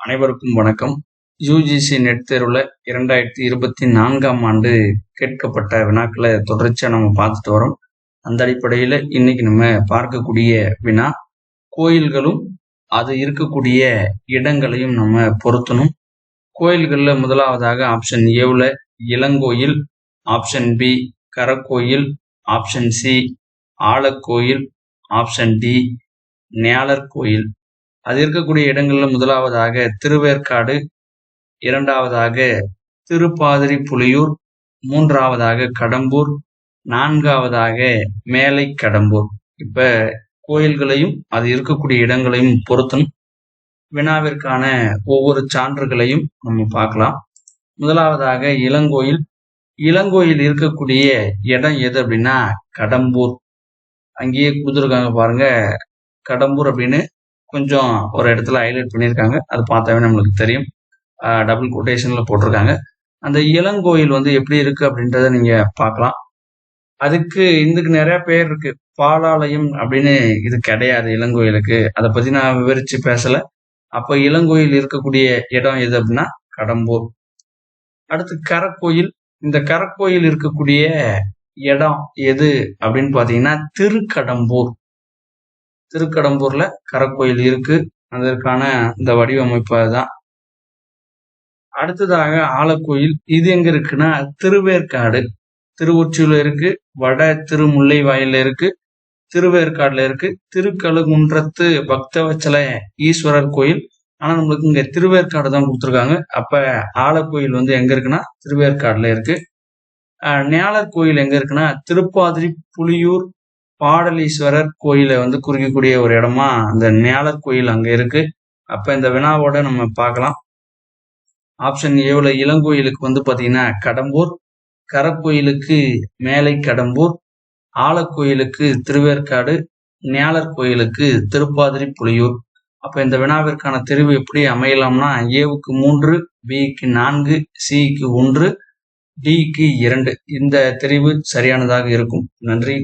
அனைவருக்கும் வணக்கம். UGC net தேர்வில் இரண்டாயிரத்தி இருபத்தி நான்காம் ஆண்டு கேட்கப்பட்ட வினாக்களை தொடர்ச்சியாக நம்ம பார்த்துட்டு வரோம். அந்த அடிப்படையில் இன்னைக்கு நம்ம பார்க்கக்கூடிய வினா கோயில்களும் அது இருக்கக்கூடிய இடங்களையும் நம்ம பொருத்தணும். கோயில்களில் முதலாவதாக ஆப்ஷன் ஏவில் இளங்கோயில் ஆப்ஷன் பி கரக்கோயில் ஆப்ஷன் சி ஆலக்கோயில் ஆப்ஷன் டி ஞாலர் கோயில் அது இருக்கக்கூடிய இடங்கள்ல முதலாவதாக திருவேற்காடு இரண்டாவதாக திருப்பாதிரி புலியூர் மூன்றாவதாக கடம்பூர் நான்காவதாக மேலை கடம்பூர் இப்ப கோயில்களையும் அது இருக்கக்கூடிய இடங்களையும் பொருத்தணும். வினாவிற்கான ஒவ்வொரு சான்றுகளையும் நம்ம பார்க்கலாம். முதலாவதாக இளங்கோயில். இளங்கோயில் இருக்கக்கூடிய இடம் எது அப்படின்னா கடம்பூர். அங்கேயே கொடுத்துருக்காங்க பாருங்க கடம்பூர் அப்படின்னு கொஞ்சம் ஒரு இடத்துல ஹைலைட் பண்ணியிருக்காங்க. அது பார்த்தாவே நம்மளுக்கு தெரியும். டபுள் கொட்டேஷனில் போட்டிருக்காங்க. அந்த இளங்கோயில் வந்து எப்படி இருக்கு அப்படின்றத நீங்க பார்க்கலாம். அதுக்கு இதுக்கு நிறைய பேர் இருக்கு. பாலாலயம் அப்படின்னு இது கிடையாது இளங்கோயிலுக்கு. அதை பத்தி நான் விவரிச்சு பேசல. அப்ப இளங்கோயில் இருக்கக்கூடிய இடம் எது அப்படின்னா கடம்பூர். அடுத்து கரக்கோயில். இந்த கரக்கோயில் இருக்கக்கூடிய இடம் எது அப்படின்னு பாத்தீங்கன்னா திருக்கடம்பூர். திருக்கடம்பூர்ல கரக்கோயில் இருக்கு. அதற்கான இந்த வடிவமைப்பு அதுதான். அடுத்ததாக ஆலக்கோயில். இது எங்க இருக்குன்னா திருவேற்காடு. திருவொற்றியூர்ல இருக்கு வட திருமுல்லை வாயில இருக்கு திருவேற்காடுல இருக்கு திருக்கழுகுன்றத்து பக்தவச்சல ஈஸ்வரர் கோயில். ஆனா நம்மளுக்கு இங்க திருவேற்காடு தான் கொடுத்துருக்காங்க. அப்ப ஆலக்கோயில் வந்து எங்க இருக்குன்னா திருவேற்காடுல இருக்கு. ஞாலர் கோயில் எங்க இருக்குன்னா திருப்பாதிரி புலியூர் பாடலீஸ்வரர் கோயிலை வந்து குறிக்கக்கூடிய ஒரு இடமா? அந்த ஞாலர் கோயில் அங்க இருக்கு. அப்ப இந்த வினாவோட நம்ம பார்க்கலாம். ஆப்ஷன் ஏவுல இளங்கோயிலுக்கு வந்து பாத்தீங்கன்னா கடம்பூர். கரக்கோயிலுக்கு மேலை கடம்பூர். ஆலக்கோயிலுக்கு திருவேற்காடு. ஞாலர் கோயிலுக்கு திருப்பாதிரி புலியூர் அப்ப இந்த வினாவிற்கான தெரிவு எப்படி அமையலாம்னா ஏவுக்கு மூன்று பிக்கு நான்கு சிக்கு ஒன்று டிக்கு இரண்டு. இந்த தெரிவு சரியானதாக இருக்கும். நன்றி.